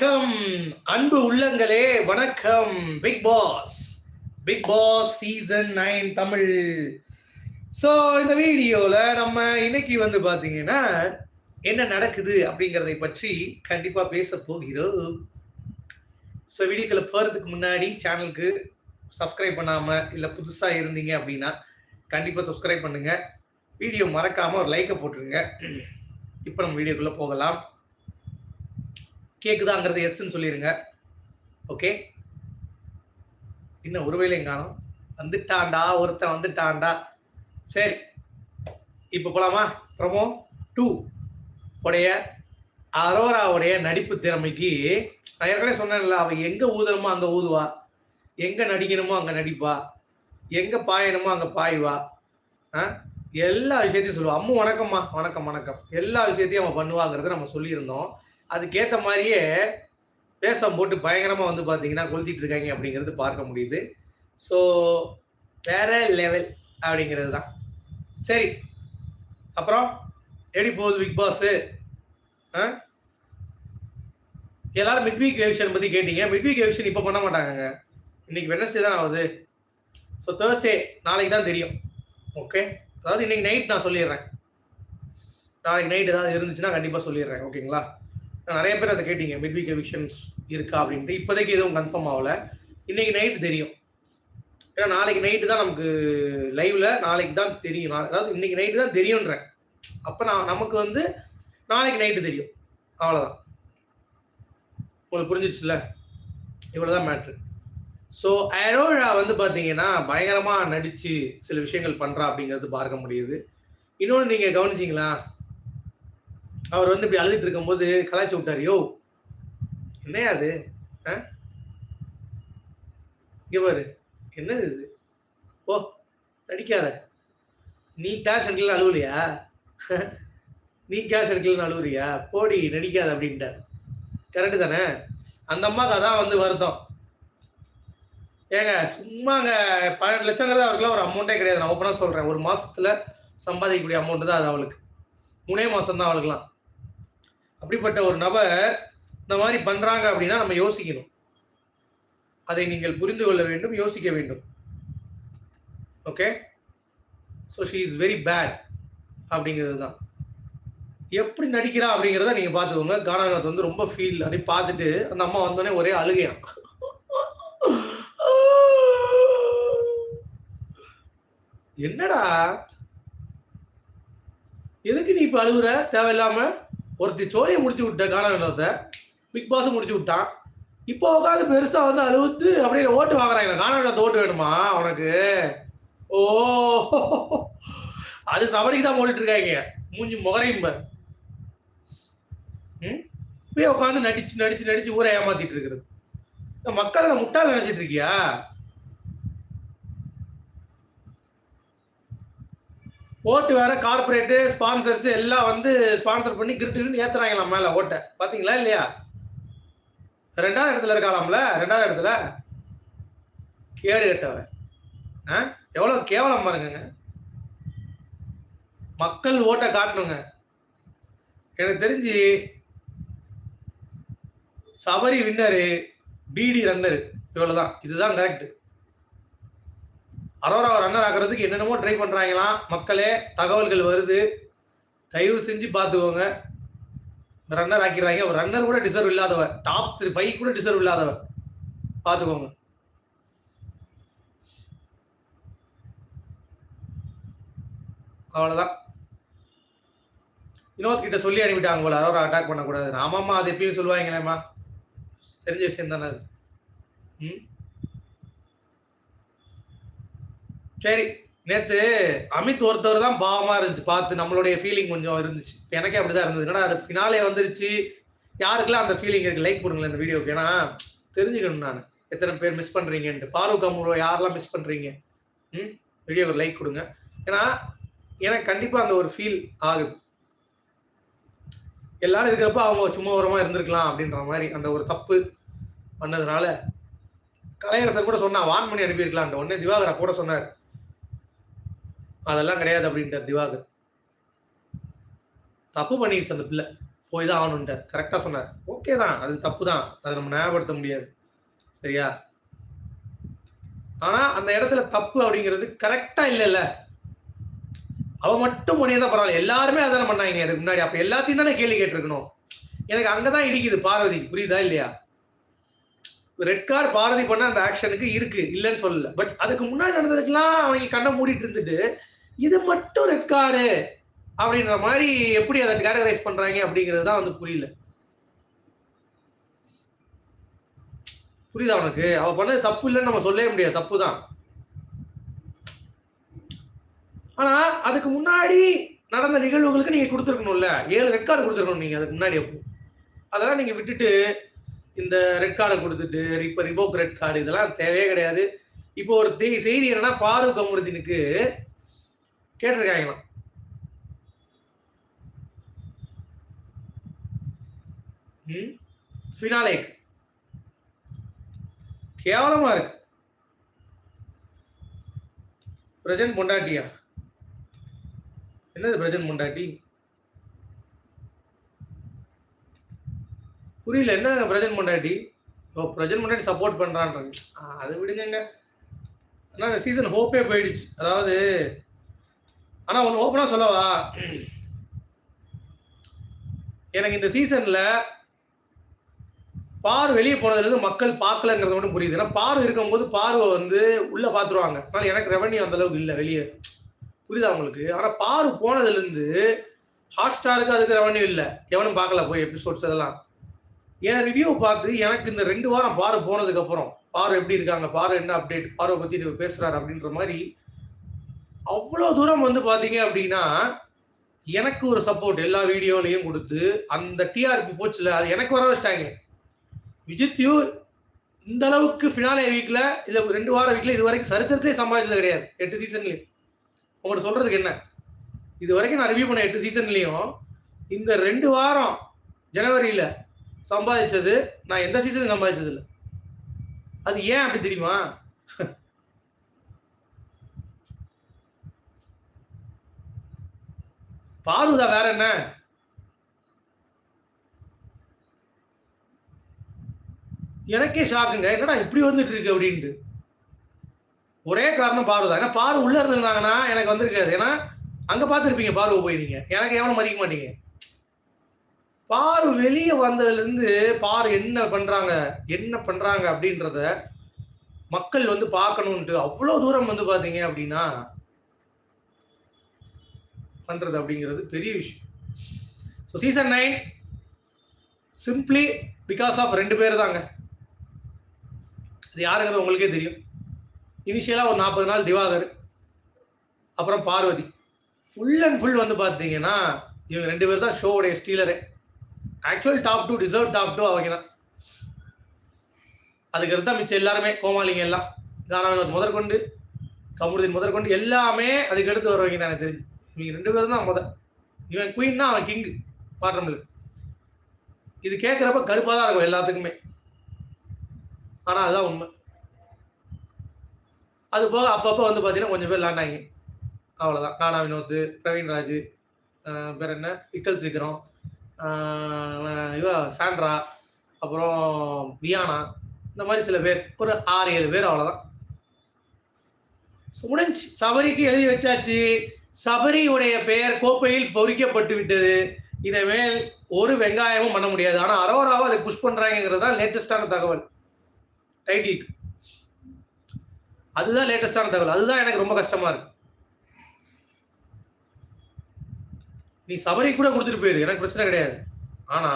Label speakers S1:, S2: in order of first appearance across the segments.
S1: வணக்கம். அன்பு உள்ளங்களே வணக்கம். Bigg Boss Bigg Boss season nine Tamil. So இந்த வீடியோவில் நம்ம இன்னைக்கு வந்து பார்த்தீங்கன்னா என்ன நடக்குது அப்படிங்கிறதை பற்றி கண்டிப்பாக பேச போகிறோம். ஸோ வீடியோக்களை போகிறதுக்கு முன்னாடி சேனலுக்கு சப்ஸ்கிரைப் பண்ணாமல் இல்லை புதுசாக இருந்தீங்க அப்படின்னா கண்டிப்பாக சப்ஸ்கிரைப் பண்ணுங்கள் வீடியோ மறக்காமல் ஒரு லைக்கை போட்டுருங்க. இப்போ நம்ம வீடியோக்குள்ளே போகலாம். கேக்குதாங்கிறது எஸ்ன்னு சொல்லிடுங்க ஓகே இன்னும் ஒருவேளை காணும் வந்துட்டாண்டா ஒருத்தன் வந்துட்டாண்டா சரி இப்போ போலாமா? ப்ரமோ டூ உடைய அரோராவுடைய நடிப்பு திறமைக்கு நான் ஏற்கனவே சொன்னேன்ல அவள் எங்கே ஊதணுமோ அங்கே ஊதுவா. எங்கே நடிக்கணுமோ அங்கே நடிப்பா. எங்கே பாயணுமோ அங்கே பாய்வா. ஆ? எல்லா விஷயத்தையும் சொல்லுவா. அம்மு வணக்கம்மா. வணக்கம் வணக்கம். எல்லா விஷயத்தையும் அவன் பண்ணுவாங்கிறத நம்ம சொல்லியிருந்தோம். அதுக்கேற்ற மாதிரியே வேஷம் போட்டு பயங்கரமாக வந்து பார்த்தீங்கன்னா கொளுத்திட்டு இருக்காங்க அப்படிங்கிறது பார்க்க முடியுது. ஸோ வேற லெவல் அப்படிங்கிறது தான் சரி. அப்புறம் எப்படி போகுது பிக் பாஸு ஆ? எல்லாரும் மிட் வீக் எவிஷன் பற்றி கேட்டீங்க. மிட் வீக் எவிஷன் இப்போ பண்ண மாட்டாங்க இன்னைக்கு வெனஸ்டே தான் ஆகுது. ஸோ தேர்ஸ்டே நாளைக்கு தான் தெரியும். ஓகே அதாவது இன்னைக்கு நைட் நான் சொல்லிடுறேன். நாளைக்கு நைட் ஏதாவது இருந்துச்சுன்னா கண்டிப்பாக சொல்லிடுறேன். ஓகேங்களா நிறைய பேர் அதை கேட்டீங்க மிட் வீக் எவிக்ஷன்ஸ் இருக்கா அப்படின்ட்டு. இப்போதைக்கு எதுவும் கன்ஃபார்ம் ஆகல. இன்னைக்கு நைட்டு தெரியும். ஏன்னா நாளைக்கு நைட்டு தான் நமக்கு லைவ்ல நாளைக்கு தான் தெரியும். அதாவது இன்னைக்கு நைட்டு தான் தெரியும்ன்றேன். அப்போ நான் நமக்கு வந்து நாளைக்கு நைட்டு தெரியும். அவ்வளோதான் உங்களுக்கு புரிஞ்சிருச்சுல இவ்வளோதான் மேட்ரு ஸோ அரோழா வந்து பார்த்தீங்கன்னா பயங்கரமாக நடித்து சில விஷயங்கள் பண்ணுறா அப்படிங்கிறது பார்க்க முடியுது. இன்னொன்று நீங்கள் கவனிச்சிங்களா? அவர் வந்து இப்படி அழுதுட்டு இருக்கும்போது கலாய்ச்சி விட்டார். யோ என்னையா அது? ஆ? பாரு. என்னது இது? ஓ நடிக்காத. நீ கேஷ் எடுக்கலாம் அழுவலையா நீ கேஷ் எடுக்கலன்னு அழுவுறியா? போடி நடிக்காத அப்படின்ட்டார். கரெக்டு தானே? அந்த அம்மாவுக்கு அதான் வந்து வருத்தம். ஏங்க சும்மாங்க பன்னெண்டு லட்சங்கிறது அவருக்குலாம் ஒரு அமௌண்ட்டே கிடையாது. நான் ஓப்பனாக சொல்கிறேன் ஒரு மாதத்தில் சம்பாதிக்கக்கூடிய அமௌண்ட்டு தான் அது அவளுக்கு. மூணே மாதம் தான் அவளுக்குலாம் அப்படிப்பட்ட ஒரு நபர் இந்த மாதிரி பண்ணுறாங்க அப்படின்னா நம்ம யோசிக்கணும். அதை நீங்கள் புரிந்து கொள்ள வேண்டும் யோசிக்க வேண்டும். Okay? So she is very bad அப்படிங்கிறது தான் எப்படி நடிக்கிறா அப்படிங்கிறத நீங்கள் பார்த்துக்கோங்க. கானாநாத் வந்து ரொம்ப ஃபீல் அப்படி பார்த்துட்டு அந்த அம்மா வந்தோடனே ஒரே அழுகையாம் என்னடா? எதுக்கு நீ இப்போ அழுகுற? தேவையில்லாமல் ஒருத்தி சோழியை முடிச்சு விட்ட கானாநாத்தை பிக் பாஸும் முடிச்சு விட்டான். இப்போ உட்காந்து பெருசாக வந்து அழுவுத்து அப்படியே ஓட்டு வாங்குறாங்க கானாநாத் ஓட்டு வேணுமா உனக்கு? ஓ அது சபரிக்கு தான் ஓடிட்டு இருக்காங்க மூஞ்சி முகரையும் பாரு. ம்? உட்காந்து நடிச்சு நடிச்சு நடிச்சு ஊரை ஏமாத்திட்டு இருக்கிறது. இந்த மக்களை முட்டாள் நினைச்சிட்டு இருக்கியா? ஓட்டு வேற கார்பரேட்டு ஸ்பான்சர்ஸ் எல்லாம் வந்து ஸ்பான்சர் பண்ணி கிரிட்டுன்னு ஏத்துறாங்களாம் மேல ஓட்டை. பாத்தீங்களா இல்லையா? ரெண்டாவது இடத்துல இருக்காளாம்ல? ரெண்டாவது இடத்துல? கேடு கட்டவன். ஆ? எவ்வளோ கேவலம் பாருங்க மக்கள் ஓட்டை காட்டணுங்க. எனக்கு தெரிஞ்சு சபரி வின்னரு பிடி ரன்னரு இவ்வளோதான் இதுதான் கரெக்ட் அரோரா ரன்னர் ஆக்குறதுக்கு என்னென்னமோ ட்ரை பண்ணுறாங்களாம் மக்களே தகவல்கள் வருது. தயவு செஞ்சு பார்த்துக்கோங்க. ரன்னர் ஆக்கிடுறாங்க. ஒரு ரன்னர் கூட டிசர்வ் இல்லாதவ டாப் த்ரீ ஃபைவ் கூட டிசர்வ் இல்லாதவ பார்த்துக்கோங்க. அவ்வளோதான் வினோத் கிட்ட சொல்லி அனுப்பிட்டாங்க போல. அரோரா அட்டாக் பண்ணக்கூடாது ஆமாம்மா அது எப்பயும் சொல்லுவாங்களேம்மா. தெரிஞ்ச விஷயம் தானே அது. ம்? சரி நேற்று அமித் ஒருத்தவர் தான் பாவமாக இருந்துச்சு. பார்த்து நம்மளுடைய ஃபீலிங் கொஞ்சம் இருந்துச்சு. எனக்கே எனக்கே அப்படிதான் இருந்தது. ஏன்னா அது ஃபினாலே வந்துருச்சு. யாருக்கெல்லாம் அந்த ஃபீலிங் இருக்குது லைக் பண்ணுங்களேன் இந்த வீடியோக்கு ஏன்னா தெரிஞ்சுக்கணும் நான். எத்தனை பேர் மிஸ் பண்ணுறீங்கன்ட்டு பாரூக் அமுரோ யாரெல்லாம் மிஸ் பண்ணுறீங்க ம்? வீடியோக்கு லைக் கொடுங்க. ஏன்னா எனக்கு கண்டிப்பாக அந்த ஒரு ஃபீல் ஆகுது. எல்லாரும் இருக்கிறப்ப அவங்க சும்மா ஓரமா இருந்திருக்கலாம் அப்படின்ற மாதிரி அந்த ஒரு தப்பு பண்ணதுனால கலையரசர் கூட சொன்னா வான் பண்ணி அனுப்பியிருக்கலான்ட்டு உடனே திவாகரா கூட சொன்னார் அதெல்லாம் கிடையாது அப்படின்ட்டார் திவாகர். தப்பு பண்ணிடுச்சு அந்த பிள்ளை. போய் தான் ஆகணுன்ட்டார் கரெக்டாக சொன்னார். ஓகே தான். அது தப்பு தான். அதை நம்ம ஞாபகப்படுத்த முடியாது. சரியா? ஆனால் அந்த இடத்துல தப்பு அப்படிங்கிறது கரெக்டாக இல்லைல்ல. அவன் மட்டும் பண்ணியதான் தான் பரவாயில்ல. எல்லாருமே அதான பண்ணாங்க. அதுக்கு முன்னாடி அப்போ எல்லாத்தையும் தானே கேள்வி கேட்டிருக்கணும். எனக்கு அங்கே தான் இடிக்குது. பார்வதி புரியுதா இல்லையா? ரெட் கார் பாரதி பண்ண அந்த ஆக்ஷனுக்கு இருக்கு இல்லைன்னு சொல்லல. பட் அதுக்கு முன்னாடி நடந்ததுக்கெல்லாம் அவங்க கண்ணை மூடிட்டு இருந்துட்டு இது மட்டும் ரெட் கார்டு அப்படின்ற மாதிரி எப்படி அதை கேட்டகரைஸ் பண்றாங்க அப்படிங்கிறது தான் வந்து புரியல. புரியுதா உனக்கு? அவ பண்ணது தப்பு இல்லைன்னு நம்ம சொல்லவே முடியாது. தப்பு தான். ஆனா அதுக்கு முன்னாடி நடந்த நிகழ்வுகளுக்கு நீங்க கொடுத்துருக்கணும்ல. ஏழு ரெக்கார்டு கொடுத்துருக்கணும் நீங்க அதுக்கு முன்னாடி அப்போ. அதெல்லாம் நீங்க விட்டுட்டு இந்த ரெட் கார்டை கொடுத்துட்டு இப்போ ரிவோக் ரெட் கார்டு இதெல்லாம் தேவையே கிடையாது. இப்போ ஒரு செய்தி என்னன்னா பாரு கமுருதீனுக்கு கேட்டிருக்காங்களாம் ஃபினாலேக்கு கேவலமா இருக்கு. பிரஜன் பொண்டாட்டியா? என்னது பிரஜன் பொண்டாட்டி? புரியல என்ன பிரஜன் மண்டாட்டி? ஓ பிரஜன் மண்டாட்டி சப்போர்ட் பண்ணுறான்றாங்க அதை விடுங்க ஆனால் இந்த சீசன் ஹோப்பே போயிடுச்சு. அதாவது ஆனால் ஒன்று ஓப்பனாக சொல்லவா? எனக்கு இந்த சீசனில் பார் வெளியே போனதுலேருந்து மக்கள் பார்க்கலங்கிறது மட்டும் புரியுது. ஏன்னா பார் இருக்கும்போது பார்வை வந்து உள்ளே பார்த்துருவாங்க அதனால் எனக்கு ரெவன்யூ அந்த அளவுக்கு இல்லை வெளியே. புரியுதா உங்களுக்கு? ஆனால் பார் போனதுலேருந்து ஹாட் ஸ்டாருக்கு அதுக்கு ரெவன்யூ இல்லை. எவனும் பார்க்கல போய் எபிசோட்ஸ் அதெல்லாம். என் ரிவ்யூ பார்த்து எனக்கு இந்த ரெண்டு வாரம் பாரு போனதுக்கு அப்புறம் பாரு எப்படி இருக்காங்க பாரு என்ன அப்டேட் பார்வை பற்றி பேசுறாரு அப்படின்ற மாதிரி அவ்வளோ தூரம் வந்து பார்த்தீங்க அப்படின்னா எனக்கு ஒரு சப்போர்ட் எல்லா வீடியோலையும் கொடுத்து அந்த டிஆர்பி போச்சுல அது எனக்கு வர வச்சிட்டாங்க. விஜித்யூ இந்த அளவுக்கு ஃபினாலே வீக்கில் இல்லை ரெண்டு வாரம் வீக்கில் இது வரைக்கும் சரித்திரத்திலே சம்பாதிச்சது கிடையாது எட்டு சீசன்லேயும் உங்கள்கிட்ட சொல்கிறதுக்கு என்ன? இது வரைக்கும் நான் ரிவ்யூ பண்ண எட்டு சீசன்லேயும் இந்த ரெண்டு வாரம் ஜனவரியில் சம்பாதிச்சது நான் எந்த சீசனும் சம்பாதிச்சது இல்லை அது ஏன் அப்படி தெரியுமா? பாருதா வேற என்ன? எனக்கே ஷாக்குங்க என்னடா இப்படி வந்துட்டு இருக்கு அப்படின்ட்டு. ஒரே காரணம் பாரு தான் ஏன்னா பாரு உள்ள இருந்தாங்கன்னா எனக்கு வந்திருக்காது. ஏன்னா அங்க பார்த்துருப்பீங்க பாருவை போய் நீங்க. எனக்கு எவனும் மதிக்க மாட்டீங்க. பார் வெளியே வந்ததுலேருந்து பார் என்ன பண்ணுறாங்க என்ன பண்ணுறாங்க அப்படின்றத மக்கள் வந்து பார்க்கணுன்ட்டு அவ்வளோ தூரம் வந்து பார்த்தீங்க அப்படின்னா பண்ணுறது அப்படிங்கிறது பெரிய விஷயம். So season nine simply because of ரெண்டு பேர் தாங்க. அது யாருங்கிறது உங்களுக்கே தெரியும். இனிஷியலாக ஒரு நாற்பது நாள் திவாகர் அப்புறம் பார்வதி. ஃபுல் அண்ட் ஃபுல் வந்து பார்த்தீங்கன்னா இவங்க ரெண்டு பேர் தான் ஷோவுடைய stealer actual top two deserve top two அவங்க தான். அதுக்கு மிச்சம் எல்லாருமே கோமாளிங்க எல்லாம் தானவன் முதற்கொண்டு கமுருதின் முதற்கொண்டு எல்லாமே அதுக்கு அடுத்து வருவாங்க எனக்கு தெரிஞ்சு. இவங்க ரெண்டு பேரும் தான் முதல். இவன் குயின்னா அவன் கிங்கு பாடுறவங்களுக்கு இது கேட்குறப்ப கடுப்பாக தான் இருக்கும் எல்லாத்துக்குமே. ஆனால் அதுதான் உண்மை. அது போக அப்பப்போ வந்து பார்த்தீங்கன்னா கொஞ்சம் பேர் லாண்டாங்க அவ்வளோதான் காணா வினோத் பிரவீன்ராஜ் பேர் என்ன? பிக்கல் சீக்கிரம் இவ சாண்ட்ரா அப்புறம் வியானா இந்த மாதிரி சில பேர் ஒரு ஆறு ஏழு பேர் அவ்வளோதான் முடிஞ்சு சபரிக்கு எழுதி வச்சாச்சு. சபரியுடைய பெயர் கோப்பையில் பொறிக்கப்பட்டு விட்டது. இனிமேல் ஒரு வெங்காயமும் பண்ண முடியாது. ஆனால் அரோராவை அதை புஷ் பண்ணுறாங்கிறது தான் லேட்டஸ்டான தகவல். டைட்டில் அதுதான் லேட்டஸ்டான தகவல். அதுதான் எனக்கு ரொம்ப கஷ்டமாக இருக்குது நீ சபரி கூட கொடுத்துட்டு போயிரு எனக்கு பிரச்சனை கிடையாது. ஆனா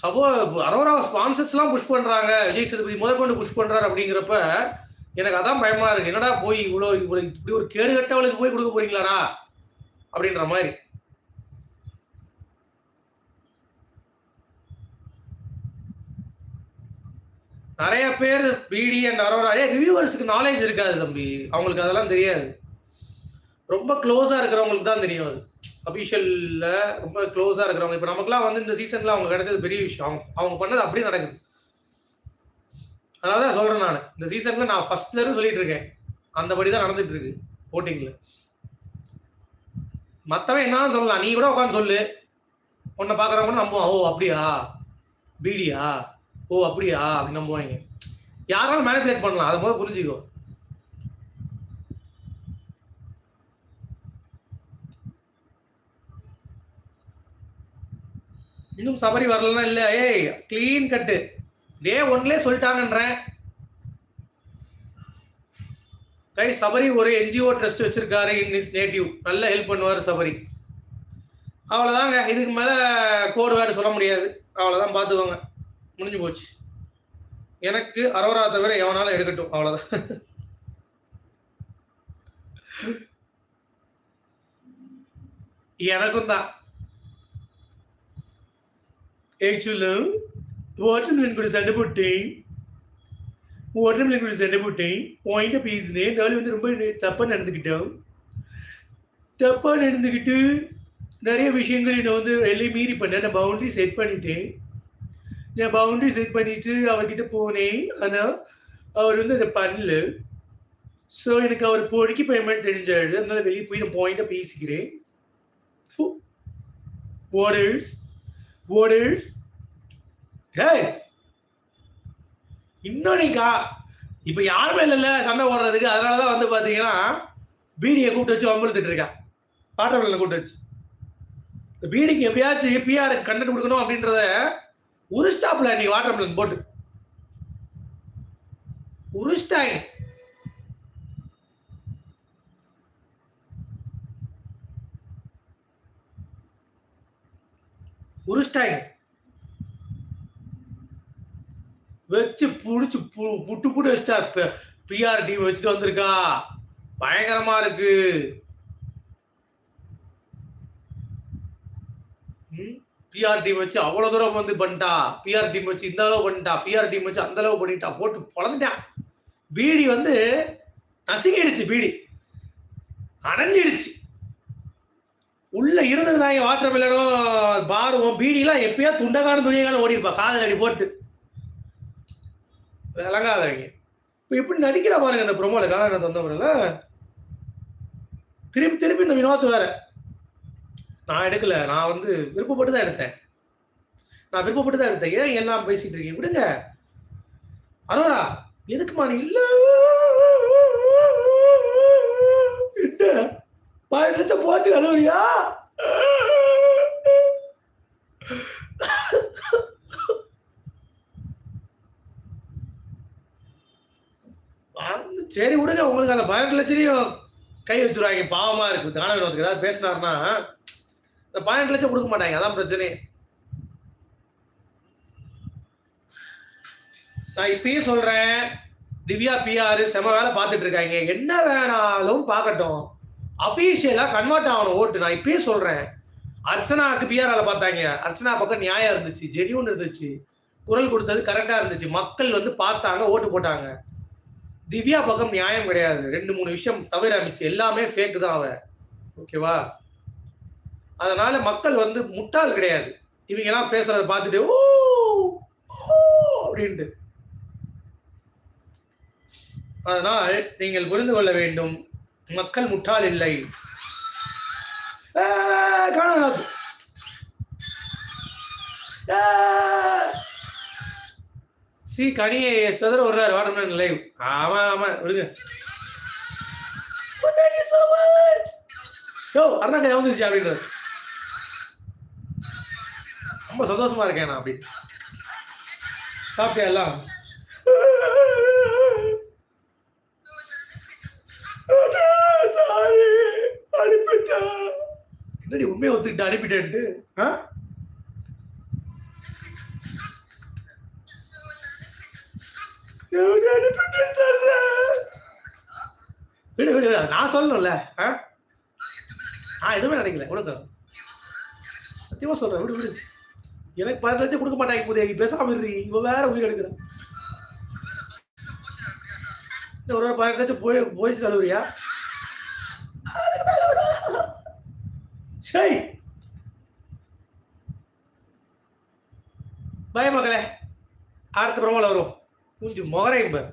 S1: சபோ அரோரா ஸ்பான்சர்ஸ்லாம் புஷ் பண்றாங்க விஜய் சேதுபதி முதல் கொண்டு புஷ் பண்றாரு அப்படிங்கிறப்ப எனக்கு அதான் பயமா இருக்கு. என்னடா போய் இவ்வளோ இவ்வளோ இப்படி ஒரு கேடு கட்டவளுக்கு போய் கொடுக்க போறீங்களாடா? அப்படின்ற மாதிரி. நிறைய பேர் பிடி அண்ட் அரோரா ரிவியூவர்ஸுக்கு நாலேஜ் இருக்காது தம்பி. அவங்களுக்கு அதெல்லாம் தெரியாது. ரொம்ப க்ளோஸாக இருக்கிறவங்களுக்கு தான் தெரியும் அது. அஃபிஷியலில் ரொம்ப க்ளோஸாக இருக்கிறவங்க. இப்போ நமக்குலாம் வந்து இந்த சீசனில் அவங்க கிடைச்சது பெரிய விஷயம். அவங்க அவங்க பண்ணது அப்படியே நடக்குது. அதனால தான் சொல்கிறேன் நான். இந்த சீசனில் நான் ஃபஸ்ட்லேருந்து சொல்லிட்டு இருக்கேன். அந்தபடி தான் நடந்துட்டு இருக்கு போட்டிங்கில் மற்றவன் என்னன்னு சொல்லலாம். நீ கூட உட்காந்து சொல்லு. உன்னை பார்க்குறவங்க கூட ஓ அப்படியா? பீடியா ஓ அப்படியா? அப்படின்னு நம்புவாங்க யாராலும் மேனிபுலேட் பண்ணலாம். அதை போது புரிஞ்சுக்கோ. இன்னும் சபரி வரலன்னா இல்லை. ஏய் கிளீன் கட்டு டே ஒன்லயே சொல்லிட்டாங்கன்றேன். கை சபரி ஒரு என்ஜிஓ ட்ரஸ்ட் வச்சிருக்காரு இன் இஸ் நேட்டிவ் நல்ல ஹெல்ப் பண்ணுவார் சபரி அவ்வளோதாங்க இதுக்கு மேலே கோடு வேர்டு சொல்ல முடியாது. அவ்வளோதான் பார்த்துக்கோங்க முடிஞ்சு போச்சு. எனக்கு அரோரா தவிர எவனாலும் எடுக்கட்டும் அவ்வளோதான் எனக்கும் தான். ஆக்சுவலா வாட்டர் கூட சண்டை போட்டேன் வாட்டர் மிலன் கூட சண்டை போட்டேன் பாயிண்ட்டை பேசினேன் இருந்தாலும் வந்து ரொம்ப தப்பாக நடந்துக்கிட்டோம். தப்பாக நடந்துக்கிட்டு நிறைய விஷயங்கள் என்னை வந்து எல்லை மீறி பண்ணேன். நான் பவுண்டரி செட் பண்ணிட்டேன். நான் பவுண்டரி செட் பண்ணிட்டு அவர்கிட்ட போனேன். ஆனால் அவர் வந்து அதை பண்ணல. ஸோ எனக்கு அவர் பொறுக்கி பேமெண்ட் தெரிஞ்சாரு. அதனால வெளியே போய் நான் பாயிண்டாக பேசிக்கிறேன். வாட்டர்ஸ் வாட்டர்ஸ் ஹே இன்னும் இப்போ யாருமே இல்லைல்ல சண்டை ஓடுறதுக்கு அதனால தான் வந்து பார்த்தீங்கன்னா பீடியை கூப்பிட்டு வச்சு அம்பலத்துட்டு இருக்கா. பாட்டமில்ல கூப்பிட்டு வச்சு. இந்த பீடிக்கு எப்பயாச்சும் பிஆர் கண்டென்ட் கொடுக்கணும் அப்படின்றத ஒரு ஸ்டாப்ல நீ வாட்டர் மிலன் போட்டு. உருஷ்டாங்க உருஷ்டாங்க வச்சு புடிச்சு பு- புட்டு புட்டு வச்சுட்டா பிஆர் டீம் வச்சுட்டு வந்திருக்கா. பயங்கரமா இருக்கு. பிஆர் டீம் வச்சு அவ்வளவு தூரம் வந்து பண்ணிட்டா பிஆர் டீம் வச்சு இந்த அளவு பண்ணிட்டா பிஆர் டீம் வச்சு அந்த அளவு பண்ணிட்டா போட்டு பொழந்துட்டான் பீடி வந்து நசுங்கிடுச்சு பீடி. அணைஞ்சிடுச்சு. உள்ள இருந்ததுதாங்க வாட்டர் மில்லனும் பாரும் பீடிலாம் எப்பயோ துண்டகான துணியகான ஓடி இருப்பா காதல் அடி போட்டு. விளங்காதவங்க இப்போ எப்படி நடிக்கிறா பாருங்க இந்த ப்ரொமோல காலநாத் வந்தவரில் திரும்பி திரும்பி இந்த வினோத் வேற. நான் எடுக்கல. நான் வந்து விருப்பப்பட்டு தான் எடுத்தேன். நான் விருப்பப்பட்டு தான் எடுத்தேன். ஏன் எல்லாம் பேசிட்டு இருக்கீங்க? விடுங்க. அரோரா எதுக்குமா நீ இல்ல? பதினெட்டு பதினெட்டு போச்சு அலோரியா சரி விடுங்க. உங்களுக்கு அந்த பதினெட்டு லட்சத்தையும் கை வச்சுருவாங்க. பாவமா இருக்கு. தான வினோத்துக்கு ஏதாவது பேசினாருன்னா இந்த பதினெட்டு லட்சம் கொடுக்க மாட்டாங்க. அதான் பிரச்சனை. நான் இப்பயும் சொல்றேன் திவ்யா பிஆர் செம வேலை பார்த்துட்டு இருக்காங்க. என்ன வேணாலும் பார்க்கட்டும். அஃபீஷியலாக கன்வெர்ட் ஆகணும் ஓட்டு. நான் இப்பயும் சொல்றேன். அர்ச்சனாவுக்கு பிஆர் பார்த்தாங்க. அர்ச்சனா பக்கம் நியாயம் இருந்துச்சு ஜெனியூன் இருந்துச்சு. குரல் கொடுத்தது கரெக்டாக இருந்துச்சு. மக்கள் வந்து பார்த்தாங்க ஓட்டு போட்டாங்க. திவ்யா பக்கம் நியாயம் கிடையாது. ரெண்டு மூணு விஷயம் தவிர அமைச்சு எல்லாமே ஃபேக் தான் அவ. ஓகேவா அதனால மக்கள் வந்து முட்டாள் கிடையாது. இவங்க எல்லாம் பேசுறத பார்த்துட்டு ஓ ஓ அப்படின்ட்டு. அதனால் நீங்கள் புரிந்து கொள்ள வேண்டும் மக்கள் முட்டாள் இல்லை. காணலாம் காணாது. சி கனியை சதுர வருவார் வாட்டர்மேன் லைவ். ஆமா ஆமா விடுங்க. Oh, thank யோ அருணாக்கா வந்துருச்சு அப்படின்றது ரொம்ப சந்தோஷமா இருக்கேன் நான் அப்படி. சாப்பிட்டியா எல்லாம்? என்னடி உண்மையை ஒத்துக்கிட்டு அனுப்பிட்டேன்ட்டு? ஆ? விடு விடு நான் சொல்லணும்ல. ஆ? எதுவுமே நினைக்கல. உனக்கு? சத்தியமா சொல்றேன். விடு விடு. எனக்கு பதினஞ்சு லட்சம் கொடுக்க மாட்டாங்க போதே பேசாம இரு இவன் வேற உயிர் எடுக்கிறான். ஒரு பதினஞ்சு லட்சம் போய் போயிடுச்சு தலைவரியா? சரி பய மகளே. அடுத்த பிரமாவில் வரும். கொஞ்சம் முகரையும் பாரு.